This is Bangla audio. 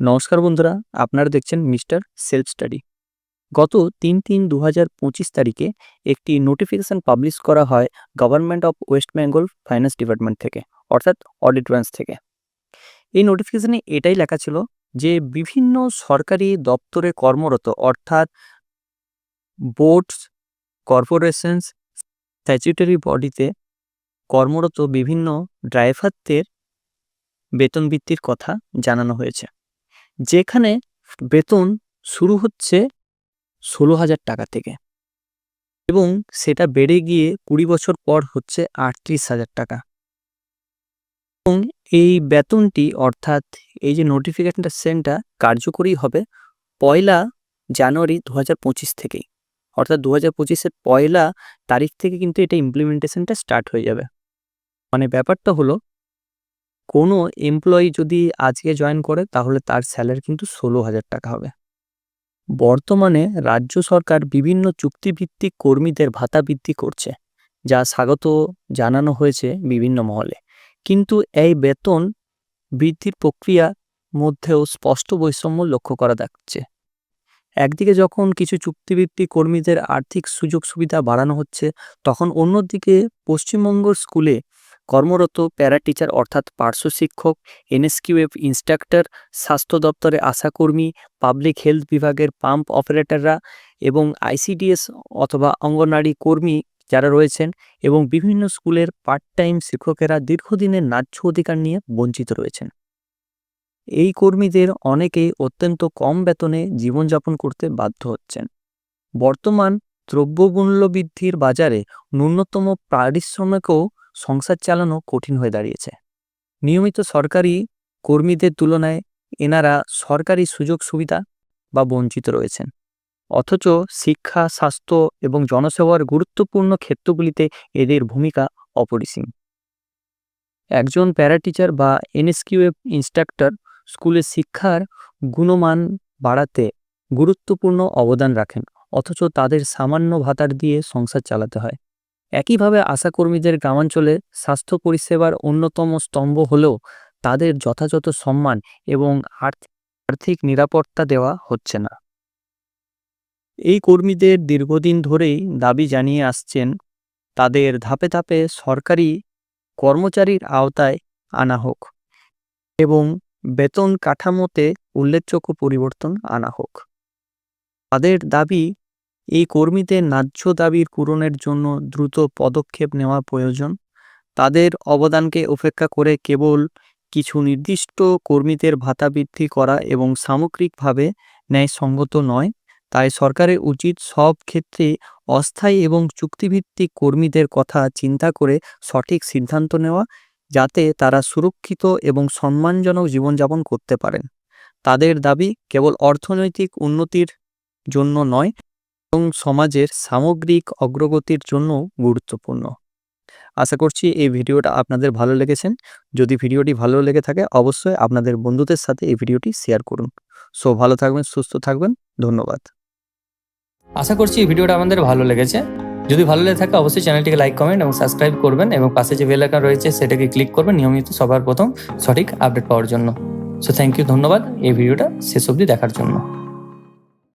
নমস্কার বন্ধুরা, আপনারা দেখছেন মিস্টার সেলফ স্টাডি। গত তিন তিন দু হাজার পঁচিশ তারিখে একটি নোটিফিকেশান পাবলিশ করা হয় government of West Bengal finance department থেকে, অর্থাৎ অডিট ব্রাঞ্চ থেকে। এই নোটিফিকেশনে এটাই লেখা ছিল যে বিভিন্ন সরকারি দপ্তরে কর্মরত, অর্থাৎ বোর্ডস, কর্পোরেশনস, স্ট্যাচুটারি বডিতে কর্মরত বিভিন্ন ড্রাইভারদের বেতন বৃত্তির কথা জানানো হয়েছে। যেখানে বেতন শুরু হচ্ছে ষোলো হাজার টাকা থেকে এবং সেটা বেড়ে গিয়ে কুড়ি বছর পর হচ্ছে আটত্রিশ হাজার টাকা। এবং এই বেতনটি অর্থাৎ এই যে নোটিফিকেশনটা সেন্টটা কার্যকরী হবে পয়লা জানুয়ারি দু হাজার পঁচিশ থেকেই। অর্থাৎ দু হাজার পঁচিশের পয়লা তারিখ থেকে কিন্তু এটা ইমপ্লিমেন্টেশনটা স্টার্ট হয়ে যাবে। মানে ব্যাপারটা হলো কোনো এমপ্লয়ি যদি আজকে জয়েন করে, তাহলে তার স্যালারি কিন্তু ষোলো হাজার টাকা হবে। বর্তমানে রাজ্য সরকার বিভিন্ন চুক্তিভিত্তিক কর্মীদের ভাতা বৃদ্ধি করছে, যা স্বাগত জানানো হয়েছে বিভিন্ন মহলে। কিন্তু এই বেতন বৃদ্ধির প্রক্রিয়া মধ্যেও স্পষ্ট বৈষম্য লক্ষ্য করা যাচ্ছে। একদিকে যখন কিছু চুক্তিভিত্তিক কর্মীদের আর্থিক সুযোগ সুবিধা বাড়ানো হচ্ছে, তখন অন্যদিকে পশ্চিমবঙ্গ স্কুলে কর্মরত প্যারা টিচার অর্থাৎ পার্শ্ব শিক্ষক, এনএসকিউএফ ইনস্ট্রাক্টর, স্বাস্থ্য দপ্তরে আশাকর্মী, পাবলিক হেলথ বিভাগের পাম্প অপারেটররা এবং আইসিডিএস অথবা অঙ্গনওয়াড়ি কর্মী যারা রয়েছেন এবং বিভিন্ন স্কুলের পার্ট টাইম শিক্ষকেরা দীর্ঘদিনের ন্যায্য অধিকার নিয়ে বঞ্চিত রয়েছেন। এই কর্মীদের অনেকেই অত্যন্ত কম বেতনে জীবনযাপন করতে বাধ্য হচ্ছেন। বর্তমান দ্রব্যমূল্য বৃদ্ধির বাজারে ন্যূনতম পারিশ্রমিকও সংসার চালানো কঠিন হয়ে দাঁড়িয়েছে। নিয়মিত সরকারি কর্মীদের তুলনায় এনারা সরকারি সুযোগ সুবিধা বা বঞ্চিত রয়েছেন। অথচ শিক্ষা, স্বাস্থ্য এবং জনসেবার গুরুত্বপূর্ণ ক্ষেত্রগুলিতে এদের ভূমিকা অপরিসীম। একজন প্যারা টিচার বা এনএসকিউএফ ইনস্ট্রাক্টর স্কুলের শিক্ষার গুণমান বাড়াতে গুরুত্বপূর্ণ অবদান রাখেন, অথচ তাদের সামান্য ভাতার দিয়ে সংসার চালাতে হয়। একইভাবে আশাকর্মীদের গ্রামাঞ্চলে স্বাস্থ্য পরিষেবার অন্যতম স্তম্ভ হলেও তাদের যথাযথ সম্মান এবং আর্থ- আর্থিক নিরাপত্তা দেওয়া হচ্ছে না। এই কর্মীদের দীর্ঘদিন ধরেই দাবি জানিয়ে আসছেন, তাদের ধাপে ধাপে সরকারি কর্মচারীর আওতায় আনা হোক এবং বেতন কাঠামোতে উল্লেখযোগ্য পরিবর্তন আনা হোক। তাদের দাবি এই কর্মীদের ন্যায্য দাবির পূরণের জন্য দ্রুত পদক্ষেপ নেওয়া প্রয়োজন। তাদের অবদানকে উপেক্ষা করে কেবল কিছু নির্দিষ্ট কর্মীদের ভাতা বৃদ্ধি করা এবং সামগ্রিকভাবে ন্যায়সঙ্গত নয়, তাই সরকারের উচিত সব ক্ষেত্রে অস্থায়ী এবং চুক্তিভিত্তিক কর্মীদের কথা চিন্তা করে সঠিক সিদ্ধান্ত নেওয়া, যাতে তারা সুরক্ষিত এবং সম্মানজনক জীবনযাপন করতে পারেন। তাদের দাবি কেবল অর্থনৈতিক উন্নতির জন্য নয় এবং সমাজের সামগ্রিক অগ্রগতির জন্য গুরুত্বপূর্ণ। আশা করছি এই ভিডিওটা আপনাদের ভালো লেগেছেন যদি ভিডিওটি ভালো লেগে থাকে, অবশ্যই আপনাদের বন্ধুদের সাথে এই ভিডিওটি শেয়ার করুন। সো, ভালো থাকবেন, সুস্থ থাকবেন। ধন্যবাদ। আশা করছি এই ভিডিওটা আমাদের ভালো লেগেছে। যদি ভালো লেগে থাকে, অবশ্যই চ্যানেলটিকে লাইক, কমেন্ট এবং সাবস্ক্রাইব করবেন এবং পাশে যে বেল রয়েছে, সেটাকে ক্লিক করবেন নিয়মিত সবার প্রথম সঠিক আপডেট পাওয়ার জন্য। সো, থ্যাংক ইউ, ধন্যবাদ। এই ভিডিওটা শেষ অবধি দেখার জন্য।